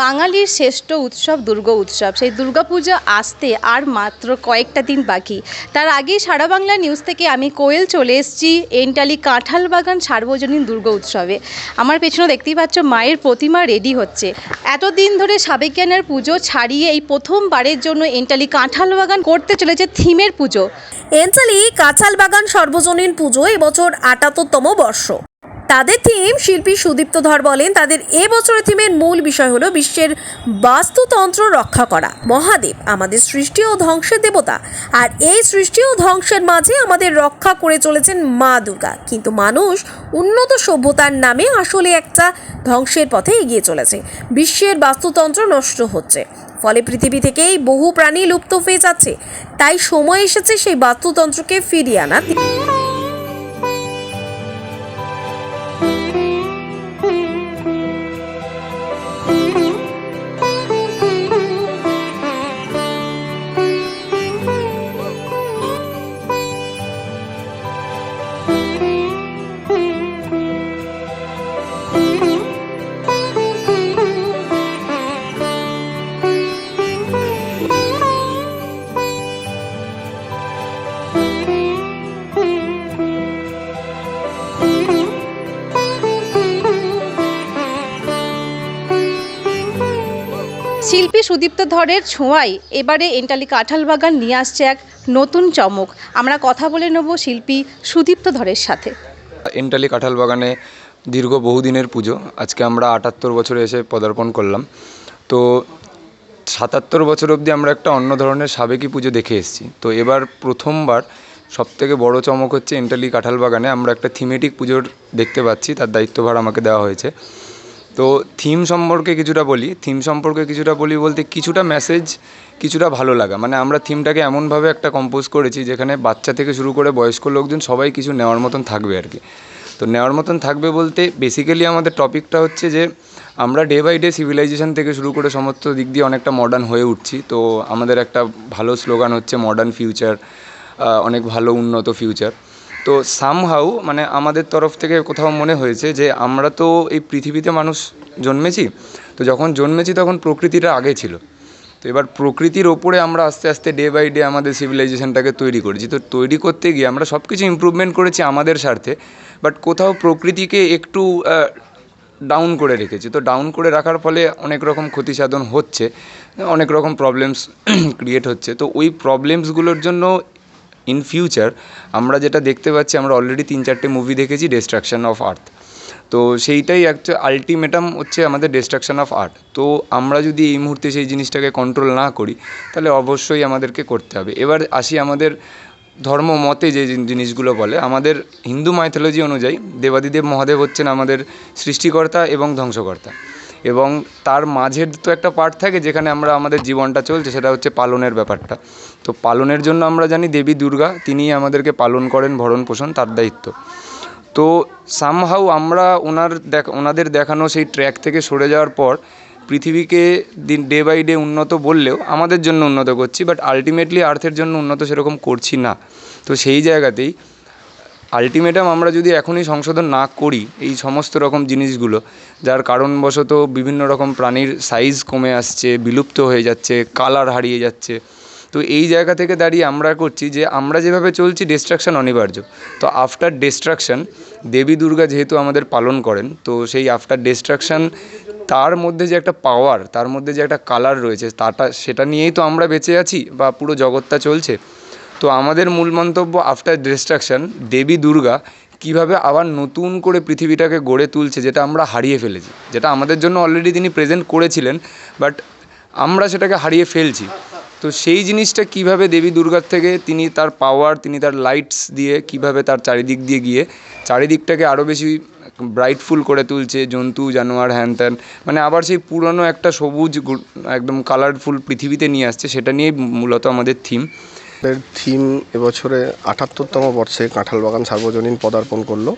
বাঙালির শ্রেষ্ঠ উৎসব দুর্গা উৎসব। সেই দুর্গাপূজা আসতে আর মাত্র কয়েকটা দিন বাকি। তার আগেই সারা বাংলা নিউজ থেকে আমি কোয়েল চলে এসেছি এন্টালি কাঁঠাল বাগান সার্বজনীন দুর্গা উৎসবে। আমার পেছনে দেখতেই পাচ্ছ মায়ের প্রতিমা রেডি হচ্ছে। এতদিন ধরে সাবেকিয়ানের পুজো ছাড়িয়ে এই প্রথমবারের জন্য এন্টালি কাঁঠাল বাগান করতে চলেছে থিমের পুজো। এঞ্চালি কাঁচাল বাগান সর্বজনীন পুজো এবছর আটাত্তরতম বর্ষ। তাদের থিম শিল্পী সুদীপ্ত ধর বলেন, তাদের এ বছরের থিমের মূল বিষয় হলো বিশ্বের বাস্তুতন্ত্র রক্ষা করা। মহাদেব আমাদের সৃষ্টি ও ধ্বংসের দেবতা, আর এই সৃষ্টি ও ধ্বংসের মাঝে আমাদের রক্ষা করে চলেছেন মা দুর্গা। কিন্তু মানুষ উন্নত সভ্যতার নামে আসলে একটা ধ্বংসের পথে এগিয়ে চলেছে। বিশ্বের বাস্তুতন্ত্র নষ্ট হচ্ছে, ফলে পৃথিবী থেকেই বহু প্রাণী লুপ্ত হয়ে যাচ্ছে। তাই সময় এসেছে সেই বাস্তুতন্ত্রকে ফিরিয়ে আনা শিল্পী সুদীপ্ত ধরের ছোঁয়ায় এবারে এন্টালি কাঁঠাল বাগান নিয়ে আসছে এক নতুন চমক। আমরা কথা বলে নেব শিল্পী সুদীপ্ত ধরের সাথে। এন্টালি কাঁঠাল বাগানে দীর্ঘ বহুদিনের পুজো। আজকে আমরা আটাত্তর বছরে এসে পদার্পণ করলাম। তো সাতাত্তর বছর অবধি আমরা একটা অন্য ধরনের সাবেকি পুজো দেখে এসেছি। তো এবার প্রথমবার সবথেকে বড় চমক হচ্ছে এন্টালি কাঁঠাল বাগানে আমরা একটা থিমেটিক পুজোর দেখতে পাচ্ছি। তার দায়িত্বভার আমাকে দেওয়া হয়েছে। তো থিম সম্পর্কে কিছুটা বলি। থিম সম্পর্কে কিছুটা বলি বলতে কিছুটা মেসেজ কিছুটা ভালো লাগা। মানে আমরা থিমটাকে এমনভাবে একটা কম্পোজ করেছি যেখানে বাচ্চা থেকে শুরু করে বয়স্ক লোকজন সবাই কিছু নেওয়ার মতন থাকবে আর কি। তো নেওয়ার মতন থাকবে বলতে বেসিক্যালি আমাদের টপিকটা হচ্ছে যে আমরা ডে বাই ডে সিভিলাইজেশন থেকে শুরু করে সমস্ত দিক দিয়ে অনেকটা মডার্ন হয়ে উঠছি। তো আমাদের একটা ভালো স্লোগান হচ্ছে মডার্ন ফিউচার অনেক ভালো উন্নত ফিউচার তো সামহাউ মানে আমাদের তরফ থেকে কোথাও মনে হয়েছে যে আমরা তো এই পৃথিবীতে মানুষ জন্মেছি, তো যখন জন্মেছি তখন প্রকৃতিটা আগে ছিল। তো এবার প্রকৃতির ওপরে আমরা আস্তে আস্তে ডে বাই ডে আমাদের সিভিলাইজেশনটাকে তৈরি করেছি। তো তৈরি করতে গিয়ে আমরা সব কিছু ইম্প্রুভমেন্ট করেছি আমাদের স্বার্থে বাট কোথাও প্রকৃতিকে একটু ডাউন করে রেখেছি। তো ডাউন করে রাখার ফলে অনেক রকম ক্ষতি সাধন হচ্ছে, অনেক রকম প্রবলেমস ক্রিয়েট হচ্ছে। তো ওই প্রবলেমসগুলোর জন্য ইন ফিউচার আমরা যেটা দেখতে পাচ্ছি, আমরা অলরেডি তিন চারটে মুভি দেখেছি ডিস্ট্রাকশন অফ আর্থ তো সেইটাই একটা আলটিমেটাম হচ্ছে আমাদের ডিস্ট্রাকশন অফ আর্ট তো আমরা যদি এই মুহূর্তে সেই জিনিসটাকে কন্ট্রোল না করি, তাহলে অবশ্যই আমাদেরকে করতে হবে। এবার আসি আমাদের ধর্ম মতে যে জিনিসগুলো বলে, আমাদের হিন্দু মাইথোলজি অনুযায়ী দেবাদিদেব মহাদেব হচ্ছেন আমাদের সৃষ্টিকর্তা এবং ধ্বংসকর্তা। এবং তার মাঝের তো একটা পার্ট থাকে যেখানে আমরা আমাদের জীবনটা চলছে, সেটা হচ্ছে পালনের ব্যাপারটা। তো পালনের জন্য আমরা জানি দেবী দুর্গা, তিনিই আমাদেরকে পালন করেন, ভরণ পোষণ, তার দায়িত্ব। তো সামহাউ আমরা ওনার দেখ, ওনাদের দেখানো সেই ট্র্যাক থেকে সরে যাওয়ার পর, পৃথিবীকে দিন ডে বাই ডে উন্নত বললেও আমাদের জন্য উন্নত করছি বাট আলটিমেটলি আর্থের জন্য উন্নত সেরকম করছি না। তো সেই জায়গাতেই আলটিমেটাম আমরা যদি এখনই সংশোধন না করি এই সমস্ত রকম জিনিসগুলো, যার কারণবশত বিভিন্ন রকম প্রাণীর সাইজ কমে আসছে, বিলুপ্ত হয়ে যাচ্ছে কালার হারিয়ে যাচ্ছে। তো এই জায়গা থেকে দাঁড়িয়ে আমরা করছি যে আমরা যেভাবে চলছি ডিস্ট্রাকশন অনিবার্য। তো আফটার ডিস্ট্রাকশন দেবী দুর্গা যেহেতু আমাদের পালন করেন, তো সেই আফটার ডিস্ট্রাকশন তার মধ্যে যে একটা পাওয়ার তার মধ্যে যে একটা কালার রয়েছে, তাটা, সেটা নিয়েই তো আমরা বেঁচে আছি বা পুরো জগৎটা চলছে। তো আমাদের মূল মন্তব্য আফটার ডিস্ট্রাকশন দেবী দুর্গা কীভাবে আবার নতুন করে পৃথিবীটাকে গড়ে তুলছে যেটা আমরা হারিয়ে ফেলেছি, যেটা আমাদের জন্য অলরেডি তিনি প্রেজেন্ট করেছিলেন বাট আমরা সেটাকে হারিয়ে ফেলছি। তো সেই জিনিসটা কীভাবে দেবী দুর্গার থেকে তিনি তার পাওয়ার তিনি তার লাইটস দিয়ে কীভাবে তার চারিদিক দিয়ে গিয়ে চারিদিকটাকে আরও বেশি ব্রাইটফুল করে তুলছে, জন্তু, জানোয়ার হ্যান ত্যান মানে আবার সেই পুরনো একটা সবুজ একদম কালারফুল পৃথিবীতে নিয়ে আসছে, সেটা নিয়েই মূলত আমাদের থিম এর থিম এবছরে আটাত্তরতম বর্ষে কাঁঠাল বাগান সার্বজনীন পদার্পণ করল।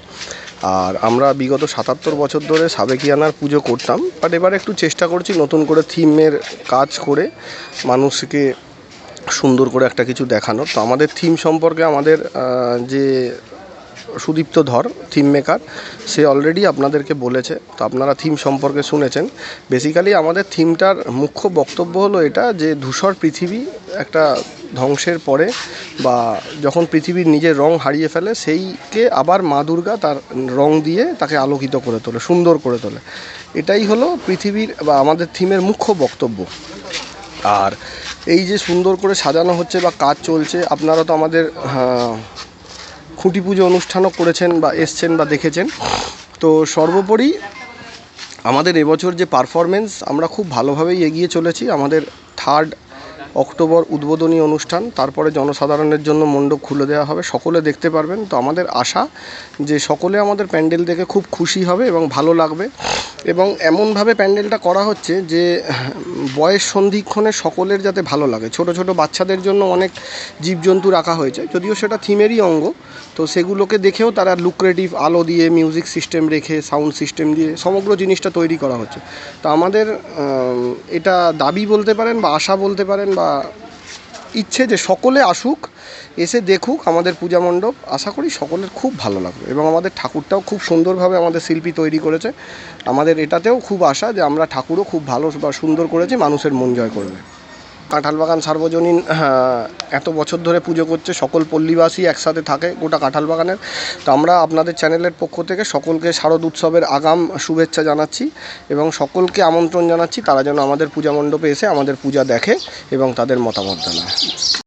আর আমরা বিগত সাতাত্তর বছর ধরে সাবেকিয়ানার পুজো করতাম বাট এবারে একটু চেষ্টা করছি নতুন করে থিমের কাজ করে মানুষকে সুন্দর করে একটা কিছু দেখানোর। তো আমাদের থিম সম্পর্কে আমাদের যে সুদীপ্ত ধর থিম মেকার সে অলরেডি আপনাদেরকে বলেছে। তো আপনারা থিম সম্পর্কে শুনেছেন। বেসিক্যালি আমাদের থিমটার মুখ্য বক্তব্য হলো এটা যে ধূসর পৃথিবী একটা ধ্বংসের পরে বা যখন পৃথিবীর নিজের রং হারিয়ে ফেলে, সেইকে আবার মা দুর্গা তার রং দিয়ে তাকে আলোকিত করে তোলে, সুন্দর করে তোলে। এটাই হলো পৃথিবীর বা আমাদের থিমের মুখ্য বক্তব্য। আর এই যে সুন্দর করে সাজানো হচ্ছে বা কাজ চলছে, আপনারা তো আমাদের খুঁটি পুজো অনুষ্ঠানও করেছেন বা এসছেন বা দেখেছেন। তো সর্বোপরি আমাদের এবছর যে পারফরমেন্স আমরা খুব ভালোভাবেই এগিয়ে চলেছি। আমাদের থার্ড অক্টোবর উদ্বোধনী অনুষ্ঠান, তারপরে জনসাধারণের জন্য মণ্ডপ খুলে দেওয়া হবে, সকলে দেখতে পারবেন। তো আমাদের আশা যে সকলে আমাদের প্যান্ডেল দেখে খুব খুশি হবে এবং ভালো লাগবে। এবং এমনভাবে প্যান্ডেলটা করা হচ্ছে যে, বয়স সন্ধিক্ষণে সকলের যাতে ভালো লাগে। ছোট ছোট বাচ্চাদের জন্য অনেক জীবজন্তু রাখা হয়েছে, যদিও সেটা থিমেরই অঙ্গ। তো সেগুলোকে দেখেও তারা লুক্রেটিভ আলো দিয়ে মিউজিক সিস্টেম রেখে সাউন্ড সিস্টেম দিয়ে সমগ্র জিনিসটা তৈরি করা হচ্ছে। তো আমাদের এটা দাবি বলতে পারেন বা আশা বলতে পারেন বা ইচ্ছে যে সকলে আসুক, এসে দেখুক আমাদের পূজা মণ্ডপ। আশা করি সকলের খুব ভালো লাগবে এবং আমাদের ঠাকুরটাও খুব সুন্দরভাবে আমাদের শিল্পী তৈরি করেছে। আমাদের এটাতেও খুব আশা যে আমরা ঠাকুরও খুব ভালো বা সুন্দর করেছি, মানুষের মন জয় করবে। কাঁঠালবাগান সার্বজনীন হ্যাঁ, এত বছর ধরে পুজো করছে সকল পল্লীবাসী একসাথে থাকে গোটা কাঁঠাল বাগানের। তো আমরা আপনাদের চ্যানেলের পক্ষ থেকে সকলকে শারদ উৎসবের আগাম শুভেচ্ছা জানাচ্ছি এবং সকলকে আমন্ত্রণ জানাচ্ছি তারা যেন আমাদের পূজা মণ্ডপে এসে আমাদের পূজা দেখে এবং তাদের মতামত জানায়।